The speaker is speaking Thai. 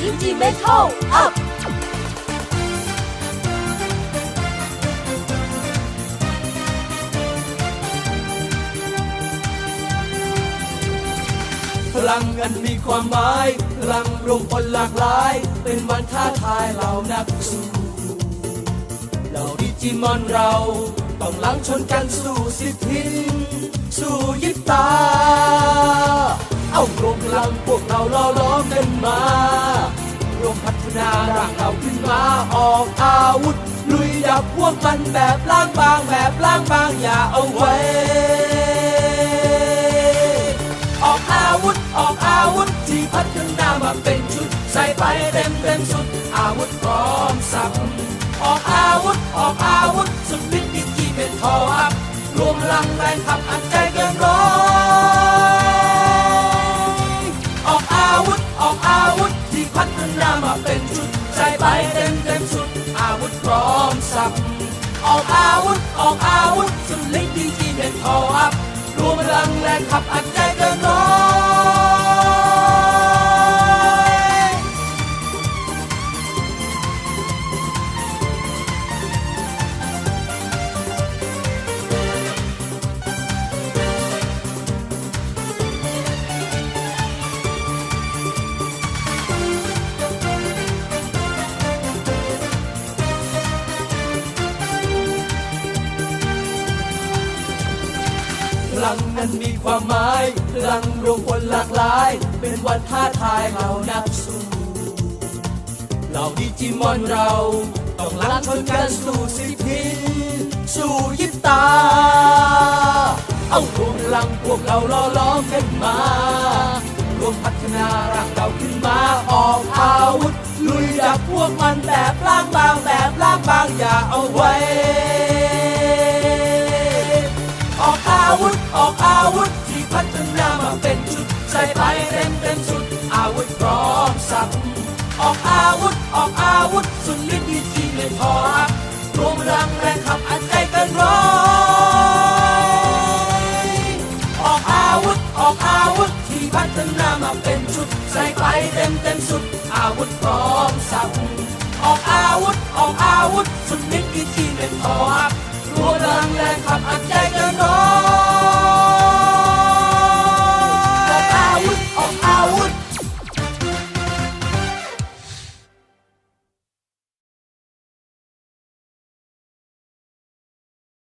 Digimetal up! พลังอันมีความหมาย พลังรวมพลหลากหลาย เป็นวันท้าทายเหล่านักสู้เหล่าดิจิมอนเรา ต้องหลังชนกันสู้สิทธิ ลังพวกเราล้อล้อมกันมา รวมพัฒนาร่างเราขึ้นมาออกอาวุธ ลุยดับพวกมันแบบล้างบางแบบ ใส่ไปเต็มเต็มสุด อาวุธพร้อมสับ ออกอาวุธ ออกอาวุธ ลังนั้นมีความหมายพลังรวมคนหลากหลาย เป็นวันท้าทายเรานักสู้เราดิจิมอนเรา ต้องล้างชนกันสู่สิทธิสู่ยิบตา เอารวมพลังพวกเราล้อล้อมกันมารวมพัฒนาร่างเราขึ้นมาออกอาวุธลุยดับพวกมันแบบล้างบางแวุธออกอาวุธที่พัฒนามาเป็นชุดใส่ไปเต็มเต็มสุด อาวุธพร้อมสับออกอาวุธออกอาวุธสุดฤทธิ์ดีที่ไม่พออัพรวมพลังแรงขับอันใจเกันร้อยออกอาวุธออกอาวุธที่พัฒนามาเป็นชุดใส่ไปเต็มเต็มสุด อาวุธพร้อมสับออกอาวุธออกอาวุธสุดฤทธิ์ดีที่ไม่พอ